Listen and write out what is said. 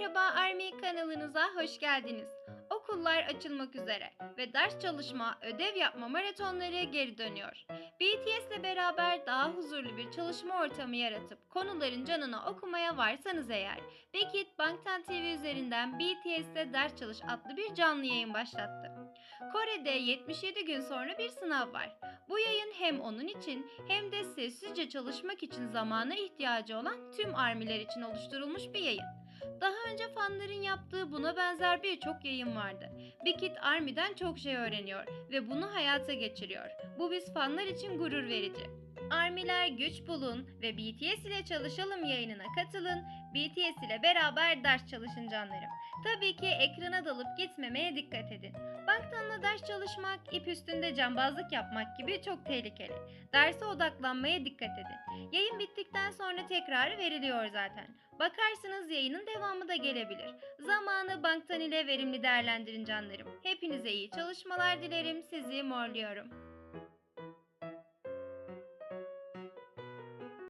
Merhaba Army kanalınıza hoş geldiniz. Okullar açılmak üzere ve ders çalışma, ödev yapma maratonları geri dönüyor. BTS ile beraber daha huzurlu bir çalışma ortamı yaratıp konuların canına okumaya varsanız eğer, Bekit Bangtan TV üzerinden BTS'te Ders Çalış adlı bir canlı yayın başlattı. Kore'de 77 gün sonra bir sınav var. Bu yayın hem onun için hem de sessizce çalışmak için zamana ihtiyacı olan tüm armiler için oluşturulmuş bir yayın. Daha önce fanların yaptığı buna benzer birçok yayın vardı. Big Army'den çok şey öğreniyor ve bunu hayata geçiriyor. Bu biz fanlar için gurur verici. Armiler güç bulun ve BTS ile çalışalım yayınına katılın. BTS ile beraber ders çalışın canlarım. Tabii ki ekrana dalıp gitmemeye dikkat edin. Banktanla ders çalışmak, ip üstünde cambazlık yapmak gibi çok tehlikeli. Derse odaklanmaya dikkat edin. Yayın bittikten sonra tekrarı veriliyor zaten. Bakarsınız yayının devamı da gelebilir. Zamanı banktan ile verimli değerlendirin canlarım. Hepinize iyi çalışmalar dilerim. Sizi morluyorum.